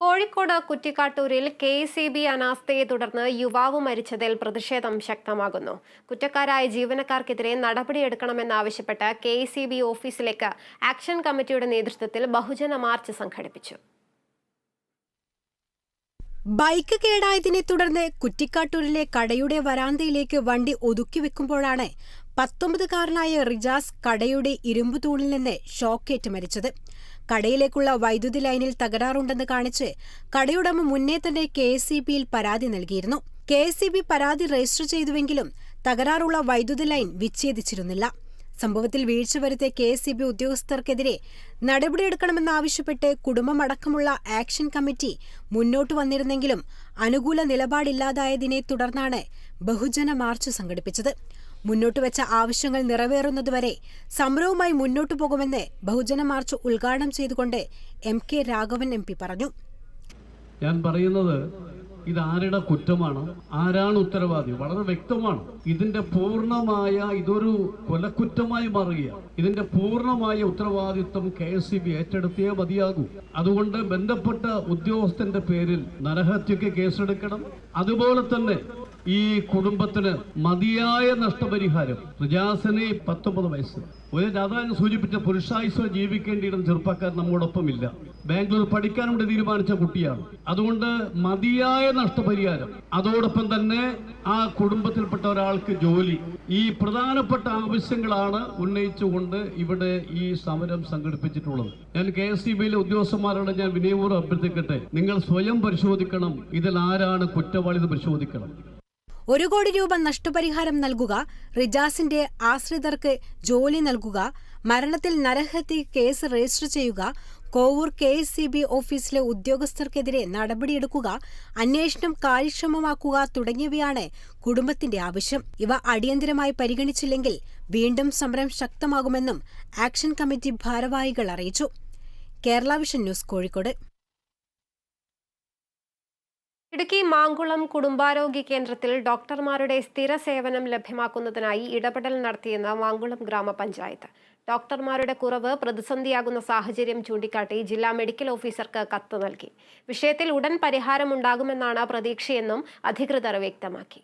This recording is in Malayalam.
കോഴിക്കോട് കുറ്റിക്കാട്ടൂരിൽ കെ സി ബി അനാസ്ഥയെ തുടർന്ന് യുവാവ് മരിച്ചതിൽ പ്രതിഷേധം ശക്തമാകുന്നു. കുറ്റക്കാരായ ജീവനക്കാർക്കെതിരെ നടപടിയെടുക്കണമെന്നാവശ്യപ്പെട്ട് കെ സി ബി ഓഫീസിലേക്ക് ആക്ഷൻ കമ്മിറ്റിയുടെ നേതൃത്വത്തിൽ ബഹുജന മാർച്ച് സംഘടിപ്പിച്ചു. ബൈക്ക് കേടായതിനെ തുടർന്ന് കുറ്റിക്കാട്ടൂരിലെ കടയുടെ വരാന്തയിലേക്ക് വണ്ടി ഒതുക്കി വെക്കുമ്പോഴാണ് പത്തൊമ്പതുകാരനായ റിജാസ് കടയുടെ ഇരുമ്പു തൂണിൽ നിന്ന് ഷോക്കേറ്റ് മരിച്ചത്. കടയിലേക്കുള്ള വൈദ്യുതി ലൈനിൽ തകരാറുണ്ടെന്ന് കാണിച്ച് കടയുടമ മുന്നേ തന്നെ കെ എസ് പരാതി നൽകിയിരുന്നു. കെ എസ് പരാതി രജിസ്റ്റർ ചെയ്തുവെങ്കിലും തകരാറുള്ള വൈദ്യുതി ലൈൻ വിച്ഛേദിച്ചിരുന്നില്ല. സംഭവത്തിൽ വീഴ്ച വരുത്തിയ കെ എസ് ഉദ്യോഗസ്ഥർക്കെതിരെ നടപടിയെടുക്കണമെന്നാവശ്യപ്പെട്ട് കുടുംബമടക്കമുള്ള ആക്ഷൻ കമ്മിറ്റി മുന്നോട്ട് വന്നിരുന്നെങ്കിലും അനുകൂല നിലപാടില്ലാതായതിനെ തുടർന്നാണ് ബഹുജന മാർച്ച് സംഘടിപ്പിച്ചത്. മുന്നോട്ടുവച്ച ആവശ്യങ്ങൾ നിറവേറുന്നതുവരെ സമരവുമായി മുന്നോട്ടു പോകുമെന്ന് ബഹുജന മാർച്ച് ഉദ്ഘാടനം ചെയ്തുകൊണ്ട് എം കെ രാഘവൻ എം പറഞ്ഞു. ഞാൻ പറയുന്നത് ഇത് ആരുടെ കുറ്റമാണ്? ആരാണ് ഉത്തരവാദി? വളരെ വ്യക്തമാണ്. ഇതിന്റെ പൂർണമായ ഇതൊരു കൊലക്കുറ്റമായി മാറുകയാണ്. ഇതിന്റെ പൂർണമായ ഉത്തരവാദിത്വം കെ എസ് സി ബി ഏറ്റെടുത്തേ മതിയാകൂ. അതുകൊണ്ട് ബന്ധപ്പെട്ട ഉദ്യോഗസ്ഥന്റെ പേരിൽ നരഹത്യക്ക് കേസെടുക്കണം. അതുപോലെ തന്നെ ഈ കുടുംബത്തിന് മതിയായ നഷ്ടപരിഹാരം റിജാസിന് പത്തൊമ്പത് വയസ്സ്. ഒരു രാധാകൃഷ്ണൻ സൂചിപ്പിച്ച പുരുഷായുസ് ജീവിക്കേണ്ടിയിരുന്ന ചെറുപ്പക്കാർ നമ്മോടൊപ്പം ഇല്ല ബാംഗ്ലൂർ പഠിക്കാൻ വേണ്ടി തീരുമാനിച്ച കുട്ടിയാണ്. അതുകൊണ്ട് മതിയായ നഷ്ടപരിഹാരം. അതോടൊപ്പം തന്നെ ആ കുടുംബത്തിൽപ്പെട്ട ഒരാൾക്ക് ജോലി. ഈ പ്രധാനപ്പെട്ട ആവശ്യങ്ങളാണ് ഉന്നയിച്ചുകൊണ്ട് ഇവിടെ ഈ സമരം സംഘടിപ്പിച്ചിട്ടുള്ളത്. ഞാൻ കെ എസ് ബിയിലെ ഉദ്യോഗസ്ഥന്മാരോട് ഞാൻ വിനയപൂർവം അഭ്യർത്ഥിക്കട്ടെ. നിങ്ങൾ സ്വയം പരിശോധിക്കണം. ഇതിൽ ആരാണ് കുറ്റവാളി പരിശോധിക്കണം. ഒരു കോടി രൂപ നഷ്ടപരിഹാരം നൽകുക റിജാസിന്റെ ആശ്രിതർക്ക് ജോലി നൽകുക മരണത്തിൽ നരഹത്യ കേസ് രജിസ്റ്റർ ചെയ്യുക. Kovoor K S C B ഓഫീസിലെ ഉദ്യോഗസ്ഥർക്കെതിരെ നടപടിയെടുക്കുക. അന്വേഷണം കാര്യക്ഷമമാക്കുക തുടങ്ങിയവയാണ് കുടുംബത്തിന്റെ ആവശ്യം. ഇവ അടിയന്തരമായി പരിഗണിച്ചില്ലെങ്കിൽ വീണ്ടും സമരം ശക്തമാകുമെന്നും ആക്ഷൻ കമ്മിറ്റി ഭാരവാഹികൾ അറിയിച്ചു. Kerala vision news Kozhikode. Idukki Mankulam കുടുംബാരോഗ്യ കേന്ദ്രത്തിൽ ഡോക്ടർമാരുടെ സ്ഥിര സേവനം ലഭ്യമാക്കുന്നതിനായി ഇടപെടൽ നടത്തിയെന്ന് മാങ്കുളം ഗ്രാമപഞ്ചായത്ത്. ഡോക്ടർമാരുടെ കുറവ് പ്രതിസന്ധിയാകുന്ന സാഹചര്യം ചൂണ്ടിക്കാട്ടി ജില്ലാ മെഡിക്കൽ ഓഫീസർക്ക് കത്ത് നൽകി. വിഷയത്തിൽ ഉടൻ പരിഹാരമുണ്ടാകുമെന്നാണ് പ്രതീക്ഷയെന്നും അധികൃതർ വ്യക്തമാക്കി.